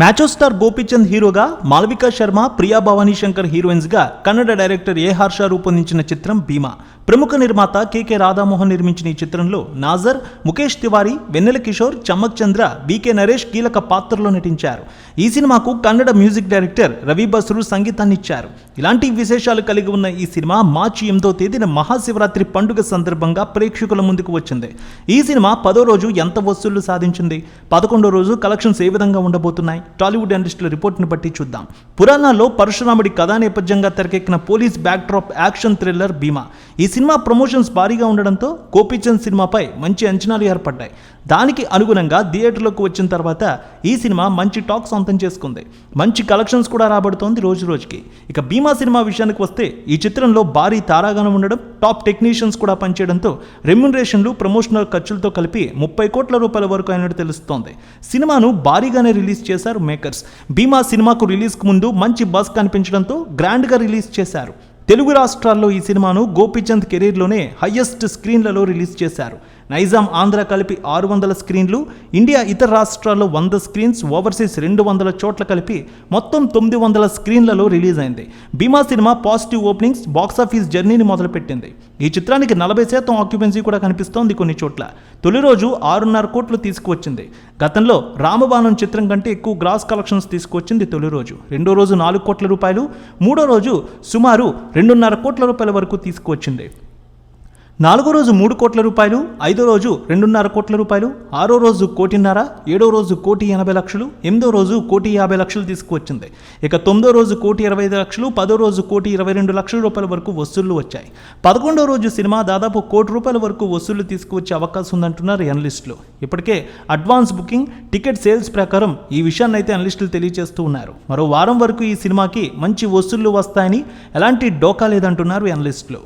మ్యాచో star Gopichand హీరోగా మాల్వికా శర్మ ప్రియా భవానీ శంకర్ హీరోయిన్స్గా Kannada director A Harsha రూపొందించిన చిత్రం భీమా. ప్రముఖ నిర్మాత కెకే రాధామోహన్ నిర్మించిన ఈ చిత్రంలో నాజర్ ముఖేష్ తివారీ వెన్నెల కిషోర్ చమ్మక్ చంద్ర బీకే నరేష్ కీలక పాత్రలో నటించారు. ఈ సినిమాకు కన్నడ మ్యూజిక్ డైరెక్టర్ రవి బస్రు సంగీతాన్ని ఇచ్చారు. ఇలాంటి విశేషాలు కలిగి ఉన్న ఈ సినిమా మార్చి ఎనిమిదో తేదీన మహాశివరాత్రి పండుగ సందర్భంగా ప్రేక్షకుల ముందుకు వచ్చింది. ఈ సినిమా పదో రోజు ఎంత వసూళ్ళు సాధించింది? పదకొండో రోజు కలెక్షన్స్ ఏ విధంగా ఉండబోతున్నాయి? టాలీవుడ్ ఇండస్ట్రీల రిపోర్ట్ను బట్టి చూద్దాం. పురాణాల్లో పరశురాముడి కథా నేపథ్యంగా తెరకెక్కిన police backdrop action thriller Bheema. ఈ సినిమా ప్రమోషన్స్ భారీగా ఉండడంతో గోపీచంద్ సినిమాపై మంచి అంచనాలు ఏర్పడ్డాయి. దానికి అనుగుణంగా థియేటర్లోకి వచ్చిన తర్వాత ఈ సినిమా మంచి టాక్ సొంతం చేసుకుంది. మంచి కలెక్షన్స్ కూడా రాబడుతోంది రోజు రోజుకి. ఇక భీమా సినిమా విషయానికి వస్తే ఈ చిత్రంలో భారీ తారాగణం ఉండడం టాప్ టెక్నీషియన్స్ కూడా పనిచేయడంతో రెమ్యునరేషన్లు ప్రమోషనల్ ఖర్చులతో కలిపి ముప్పై కోట్ల రూపాయల వరకు అయినట్టు తెలుస్తోంది. సినిమాను భారీగానే రిలీజ్ చేశారు మేకర్స్. భీమా సినిమాకు రిలీజ్కు ముందు మంచి బస్ కనిపించడంతో గ్రాండ్గా రిలీజ్ చేశారు. తెలుగు రాష్ట్రాల్లో ఈ సినిమాను గోపీచంద్ కెరీర్లోనే హయ్యెస్ట్ స్క్రీన్లలో రిలీజ్ చేశారు. నైజాం ఆంధ్ర కలిపి ఆరు వందల స్క్రీన్లు ఇండియా ఇతర రాష్ట్రాల్లో వంద స్క్రీన్స్ ఓవర్సీస్ రెండు వందల చోట్ల కలిపి మొత్తం తొమ్మిది వందల స్క్రీన్లలో రిలీజ్ అయింది. Bheema cinema positive openings box office జర్నీని మొదలుపెట్టింది. ఈ చిత్రానికి నలభై శాతం ఆక్యుపెన్సీ కూడా కనిపిస్తోంది కొన్ని చోట్ల. తొలి రోజు ఆరున్నర కోట్లు తీసుకువచ్చింది. గతంలో రామబాణం చిత్రం కంటే ఎక్కువ గ్రాస్ కలెక్షన్స్ తీసుకువచ్చింది తొలి రోజు. రెండో రోజు నాలుగు కోట్ల రూపాయలు మూడో రోజు సుమారు రెండున్నర కోట్ల రూపాయల వరకు తీసుకువచ్చింది. నాలుగో రోజు మూడు కోట్ల రూపాయలు ఐదో రోజు రెండున్నర కోట్ల రూపాయలు ఆరో రోజు కోటిన్నర ఏడో రోజు కోటి ఎనభై లక్షలు ఎనిమిదో రోజు కోటి యాభై లక్షలు తీసుకువచ్చింది. ఇక తొమ్మిదో రోజు కోటి ఇరవై ఐదు లక్షలు పదో రోజు కోటి ఇరవై రెండు లక్షల రూపాయల వరకు వసూళ్ళు వచ్చాయి. పదకొండో రోజు సినిమా దాదాపు కోటి రూపాయల వరకు వసూళ్ళు తీసుకువచ్చే అవకాశం ఉందంటున్నారు ఎనలిస్టులు ఇప్పటికే అడ్వాన్స్ బుకింగ్ టికెట్ సేల్స్ ప్రకారం ఈ విషయాన్ని అయితే అనలిస్టులు తెలియజేస్తూ ఉన్నారు. మరో వారం వరకు ఈ సినిమాకి మంచి వసూళ్ళు వస్తాయని ఎలాంటి డోకా లేదంటున్నారు ఎనలిస్టులు